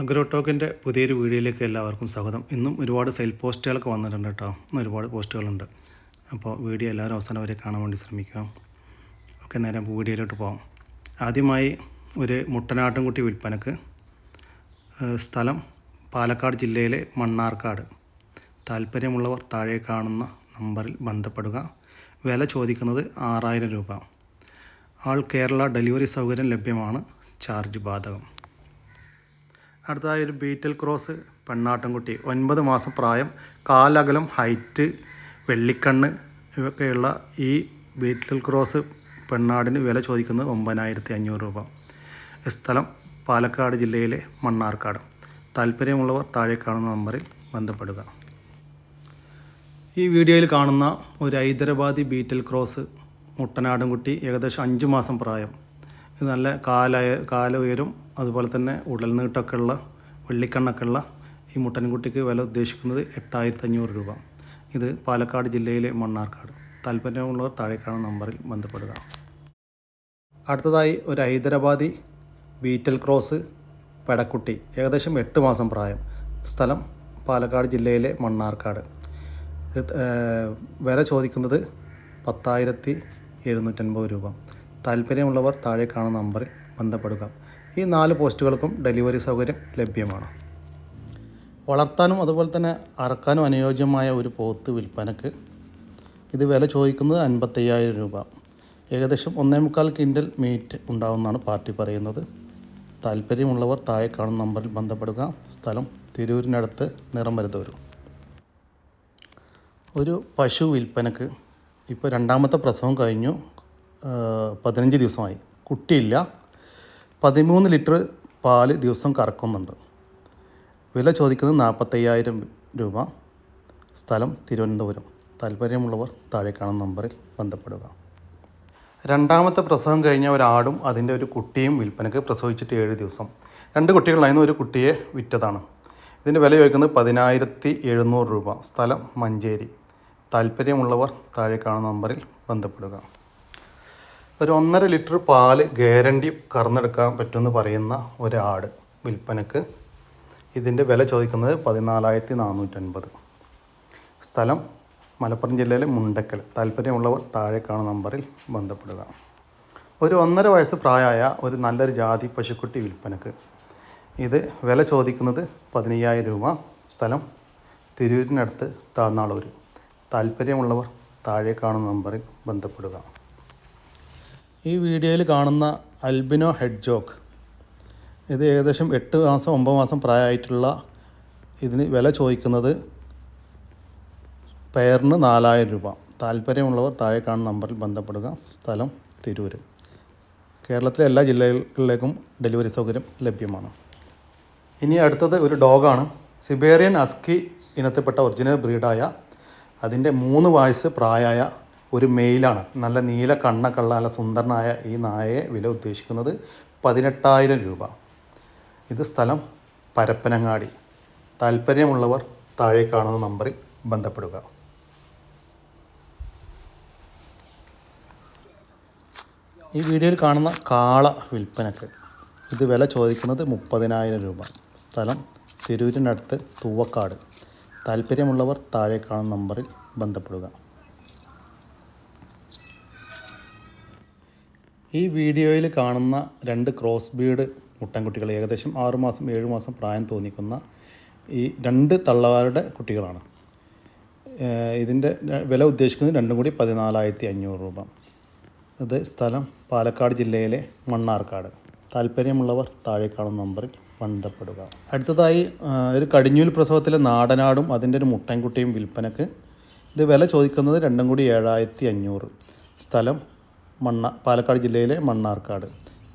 അഗ്രോടോക്കിന്റെ പുതിയൊരു വീഡിയോയിലേക്ക് എല്ലാവർക്കും സ്വാഗതം. ഇന്നും ഒരുപാട് സെയിൽ പോസ്റ്റുകളൊക്കെ വന്നിട്ടുണ്ട് കേട്ടോ. ഒരുപാട് പോസ്റ്റുകളുണ്ട്. അപ്പോൾ വീഡിയോ എല്ലാവരും അവസാനം വരെ കാണാൻ വേണ്ടി ശ്രമിക്കുക. ഓക്കെ നേരെ വീഡിയോയിലോട്ട് പോകാം ആദ്യമായി ഒരു മുട്ടനാട്ടുംകുട്ടി വിൽപ്പനക്ക് സ്ഥലം പാലക്കാട് ജില്ലയിലെ മണ്ണാർക്കാട്. താല്പര്യമുള്ളവർ താഴെ കാണുന്ന നമ്പറിൽ ബന്ധപ്പെടുക. വില ചോദിക്കുന്നത് ആറായിരം രൂപ. ആൾ കേരള ഡെലിവറി സൗകര്യം ലഭ്യമാണ്. ചാർജ് ബാധകം. അടുത്തതായി ഒരു ബീറ്റൽ ക്രോസ് പെണ്ണാട്ടൻകുട്ടി ഒൻപത് മാസം പ്രായം കാലകലം ഹൈറ്റ് വെള്ളിക്കണ്ണ് ഇവയൊക്കെയുള്ള ഈ ബീറ്റൽ ക്രോസ് പെണ്ണാടിന് വില ചോദിക്കുന്നത് ഒമ്പതിനായിരത്തി അഞ്ഞൂറ് രൂപ. സ്ഥലം പാലക്കാട് ജില്ലയിലെ മണ്ണാർക്കാട്. താല്പര്യമുള്ളവർ താഴെ കാണുന്ന നമ്പറിൽ ബന്ധപ്പെടുക. ഈ വീഡിയോയിൽ കാണുന്ന ഒരു ഹൈദരാബാദി ബീറ്റൽ ക്രോസ് മുട്ടനാടൻകുട്ടി ഏകദേശം അഞ്ച് മാസം പ്രായം. ഇത് നല്ല കാല കാല ഉയരും അതുപോലെ തന്നെ ഉടൽ നീട്ടമൊക്കെ ഉള്ള വെള്ളിക്കണ്ണൊക്കെ ഉള്ള ഈ മുട്ടൻകുട്ടിക്ക് വില ഉദ്ദേശിക്കുന്നത് എട്ടായിരത്തി അഞ്ഞൂറ് രൂപ. ഇത് പാലക്കാട് ജില്ലയിലെ മണ്ണാർക്കാട്. താല്പര്യമുള്ളവർ താഴേക്കാണ് നമ്പറിൽ ബന്ധപ്പെടുക. അടുത്തതായി ഒരു ഹൈദരാബാദി ബീറ്റൽ ക്രോസ് പെടക്കുട്ടി. ഏകദേശം എട്ട് മാസം പ്രായം. സ്ഥലം പാലക്കാട് ജില്ലയിലെ മണ്ണാർക്കാട്. വില ചോദിക്കുന്നത് പത്തായിരത്തി എഴുന്നൂറ്റൻപത് രൂപ. താല്പര്യമുള്ളവർ താഴെ കാണുന്ന നമ്പറിൽ ബന്ധപ്പെടുക. ഈ നാല് പോസ്റ്റുകൾക്കും ഡെലിവറി സൗകര്യം ലഭ്യമാണ്. വളർത്താനും അതുപോലെ തന്നെ അറക്കാനും അനുയോജ്യമായ ഒരു പോത്ത് വിൽപ്പനക്ക് ഇത് വില ചോദിക്കുന്നത് അൻപത്തയ്യായിരം രൂപ. ഏകദേശം ഒന്നേ മുക്കാൽ കിൻഡൽ മീറ്റ് ഉണ്ടാവുമെന്നാണ് പാർട്ടി പറയുന്നത്. താല്പര്യമുള്ളവർ താഴെ കാണുന്ന നമ്പറിൽ ബന്ധപ്പെടുക. സ്ഥലം തിരൂരിനടുത്ത് നിറം വരുത്തവരും ഒരു പശു വിൽപ്പനക്ക് ഇപ്പോൾ രണ്ടാമത്തെ പ്രസവം കഴിഞ്ഞു. പതിനഞ്ച് ദിവസമായി. കുട്ടിയില്ല. പതിമൂന്ന് ലിറ്റർ പാൽ ദിവസം കറക്കുന്നുണ്ട്. വില ചോദിക്കുന്നത് നാൽപ്പത്തയ്യായിരം രൂപ. സ്ഥലം തിരുവനന്തപുരം. താല്പര്യമുള്ളവർ താഴെ കാണുന്ന നമ്പറിൽ ബന്ധപ്പെടുക. രണ്ടാമത്തെ പ്രസവം കഴിഞ്ഞ ഒരാടും അതിന്റെ ഒരു കുട്ടിയും വിൽപ്പനക്ക് പ്രസവിച്ചിട്ട് ഏഴ് ദിവസം. രണ്ട് കുട്ടികളായിരുന്നു ഒരു കുട്ടിയെ വിറ്റതാണ്. ഇതിന്റെ വില ചോദിക്കുന്നത് പതിനായിരത്തി എഴുന്നൂറ് രൂപ. സ്ഥലം മഞ്ചേരി. താല്പര്യമുള്ളവർ താഴെ കാണുന്ന നമ്പറിൽ ബന്ധപ്പെടുക. ഒരു ഒന്നര ലിറ്റർ പാൽ ഗ്യാരണ്ടി കറന്നെടുക്കാൻ പറ്റുമെന്ന് പറയുന്ന ഒരാട് വിൽപ്പനക്ക്. ഇതിന്റെ വില ചോദിക്കുന്നത് പതിനാലായിരത്തി നാനൂറ്റൻപത് സ്ഥലം മലപ്പുറം ജില്ലയിലെ മുണ്ടക്കൽ. താല്പര്യമുള്ളവർ താഴെ കാണുന്ന നമ്പറിൽ ബന്ധപ്പെടുക. ഒരു ഒന്നര വയസ്സ് പ്രായമായ ഒരു നല്ലൊരു ജാതി പശുക്കുട്ടി വിൽപ്പനക്ക്. ഇത് വില ചോദിക്കുന്നത് പതിനയ്യായിരം രൂപ. സ്ഥലം തിരൂരിനടുത്ത് താന്നാളൂർ താല്പര്യമുള്ളവർ താഴെ കാണുന്ന നമ്പറിൽ ബന്ധപ്പെടുക. ഈ വീഡിയോയിൽ കാണുന്ന അൽബിനോ ഹെഡ് ജോക്ക് ഇത് ഏകദേശം എട്ട് മാസം ഒമ്പത് മാസം പ്രായമായിട്ടുള്ള ഇതിന് വില ചോദിക്കുന്നത് പെയറിന് നാലായിരം രൂപ. താല്പര്യമുള്ളവർ താഴെ കാണുന്ന നമ്പറിൽ ബന്ധപ്പെടുക. സ്ഥലം തിരൂർ. കേരളത്തിലെ എല്ലാ ജില്ലകളിലേക്കും ഡെലിവറി സൗകര്യം ലഭ്യമാണ്. ഇനി അടുത്തത് ഒരു ഡോഗാണ്. സിബേറിയൻ അസ്കി ഇനത്തിൽപ്പെട്ട ഒറിജിനൽ ബ്രീഡായ അതിന്റെ മൂന്ന് വയസ്സ് പ്രായമായ ഒരു മെയിലാണ്. നല്ല നീല കണ്ണൊക്കെയുള്ള നല്ല സുന്ദരനായ ഈ നായയെ വില ഉദ്ദേശിക്കുന്നത് പതിനെട്ടായിരം രൂപ. ഇത് സ്ഥലം പരപ്പനങ്ങാടി. താല്പര്യമുള്ളവർ താഴെ കാണുന്ന നമ്പറിൽ ബന്ധപ്പെടുക. ഈ വീഡിയോയിൽ കാണുന്ന കാള വിൽപ്പനക്ക് ഇത് വില ചോദിക്കുന്നത് മുപ്പതിനായിരം രൂപ. സ്ഥലം തിരൂരിനടുത്ത് തൂവക്കാട്. താല്പര്യമുള്ളവർ താഴെ കാണുന്ന നമ്പറിൽ ബന്ധപ്പെടുക. ഈ വീഡിയോയിൽ കാണുന്ന രണ്ട് ക്രോസ് ബീഡ് മുട്ടൻകുട്ടികൾ ഏകദേശം ആറുമാസം ഏഴ് മാസം പ്രായം തോന്നിക്കുന്ന ഈ രണ്ട് തള്ളവാരുടെ കുട്ടികളാണ്. ഇതിന്റെ വില ഉദ്ദേശിക്കുന്നത് രണ്ടും കൂടി പതിനാലായിരത്തി അഞ്ഞൂറ് രൂപ. അത് സ്ഥലം പാലക്കാട് ജില്ലയിലെ മണ്ണാർക്കാട്. താല്പര്യമുള്ളവർ താഴെ കാണുന്ന നമ്പറിൽ ബന്ധപ്പെടുക. അടുത്തതായി ഒരു കടിഞ്ഞൂൽ പ്രസവത്തിലെ നാടനാടും അതിന്റെ ഒരു മുട്ടൻകുട്ടിയും വിൽപ്പനക്ക് ഇത് വില ചോദിക്കുന്നത് രണ്ടും കൂടി ഏഴായിരത്തി അഞ്ഞൂറ് സ്ഥലം മണ്ണ പാലക്കാട് ജില്ലയിലെ മണ്ണാർക്കാട്.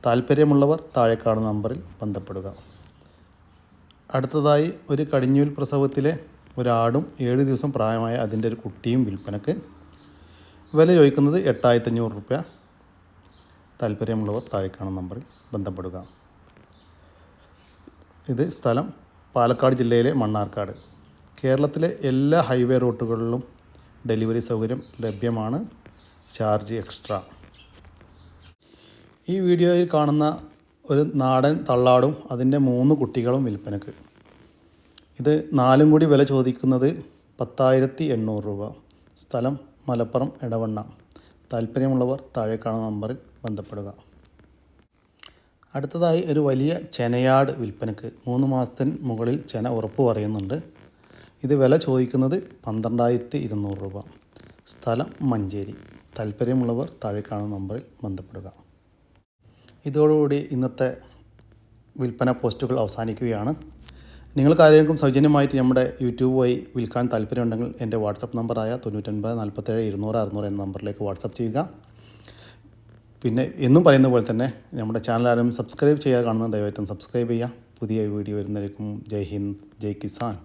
താല്പര്യമുള്ളവർ താഴെ കാണുന്ന നമ്പറിൽ ബന്ധപ്പെടുക. അടുത്തതായി ഒരു കടിഞ്ഞൂൽ പ്രസവത്തിലെ ഒരാടും ഏഴ് ദിവസം പ്രായമായ അതിന്റെ ഒരു കുട്ടിയും വിൽപ്പനക്ക്. വില ചോദിക്കുന്നത് എട്ടായിരത്തി അഞ്ഞൂറ് റുപ്യ. താല്പര്യമുള്ളവർ താഴെ കാണുന്ന നമ്പറിൽ ബന്ധപ്പെടുക. ഇത് സ്ഥലം പാലക്കാട് ജില്ലയിലെ മണ്ണാർക്കാട്. കേരളത്തിലെ എല്ലാ ഹൈവേ റൂട്ടുകളിലും ഡെലിവറി സൗകര്യം ലഭ്യമാണ്. Charge extra. ഈ വീഡിയോയിൽ കാണുന്ന ഒരു നാടൻ തള്ളാടും അതിന്റെ മൂന്ന് കുട്ടികളും വിൽപ്പനക്ക്. ഇത് നാലും കൂടി വില ചോദിക്കുന്നത് പത്തായിരത്തി എണ്ണൂറ് രൂപ. സ്ഥലം മലപ്പുറം ഇടവണ്ണ താല്പര്യമുള്ളവർ താഴെ കാണുന്ന നമ്പറിൽ ബന്ധപ്പെടുക. അടുത്തതായി ഒരു വലിയ ചെനയാട് വിൽപ്പനക്ക്. മൂന്ന് മാസത്തിന് മുകളിൽ ചെന ഉറപ്പ് പറയുന്നുണ്ട്. ഇത് വില ചോദിക്കുന്നത് പന്ത്രണ്ടായിരത്തി ഇരുന്നൂറ് രൂപ. സ്ഥലം മഞ്ചേരി. താല്പര്യമുള്ളവർ താഴെ കാണുന്ന നമ്പറിൽ ബന്ധപ്പെടുക. ഇതോടുകൂടി ഇന്നത്തെ വിൽപ്പന പോസ്റ്റുകൾ അവസാനിക്കുകയാണ്. നിങ്ങൾക്ക് ആരെങ്കിലും സൗജന്യമായിട്ട് നമ്മുടെ യൂട്യൂബ് വഴി വിൽക്കാൻ താല്പര്യമുണ്ടെങ്കിൽ എന്റെ വാട്സപ്പ് നമ്പറായ തൊണ്ണൂറ്റൊൻപത് നാൽപ്പത്തേഴ് ഇരുന്നൂറ് അറുന്നൂറ് എന്ന നമ്പറിലേക്ക് വാട്സപ്പ് ചെയ്യുക. പിന്നെ എന്നും പറയുന്ന പോലെ തന്നെ നമ്മുടെ ചാനൽ ആരും സബ്സ്ക്രൈബ് ചെയ്യാതെ കാണുന്ന ദയവായിട്ടും സബ്സ്ക്രൈബ് ചെയ്യുക. പുതിയ വീഡിയോ വരുന്നതിലേക്കും ജയ് ഹിന്ദ് ജയ് കിസാൻ.